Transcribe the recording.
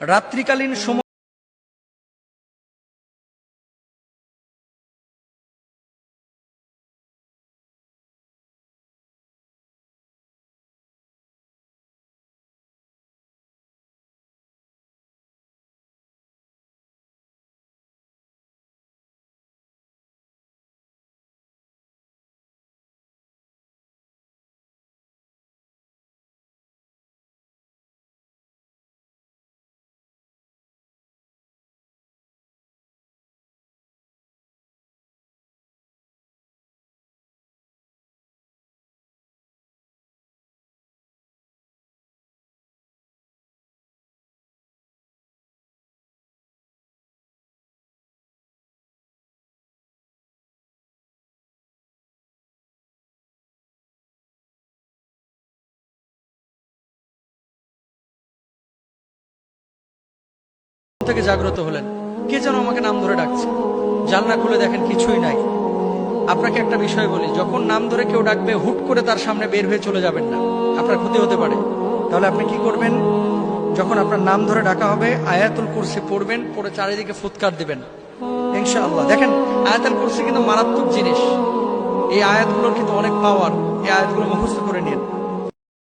রাত্রিকালীন সময় থেকে জাগ্রত হলেন। কে যেন আমাকে নাম ধরে ডাকছে। জানলা খুলে দেখেন কিছুই নাই। আপনাকে একটা বিষয় বলি, যখন নাম ধরে কেউ ডাকবে, হুট করে তার সামনে বের হয়ে চলে যাবেন না। আপনার ক্ষতি হতে পারে। তাহলে আপনি কি করবেন? যখন আপনার নাম ধরে ডাকা হবে, আয়াতুল কুরসি পড়বেন, পড়ে চারিদিকে ফুৎকার দিবেন। ইনশাআল্লাহ। দেখেন, আয়াতুল কুরসি কিন্তু মারাত্মক জিনিস। এই আয়াতগুলোর কিন্তু অনেক পাওয়ার এই আয়াতগুলো মুখস্থ করে নিন।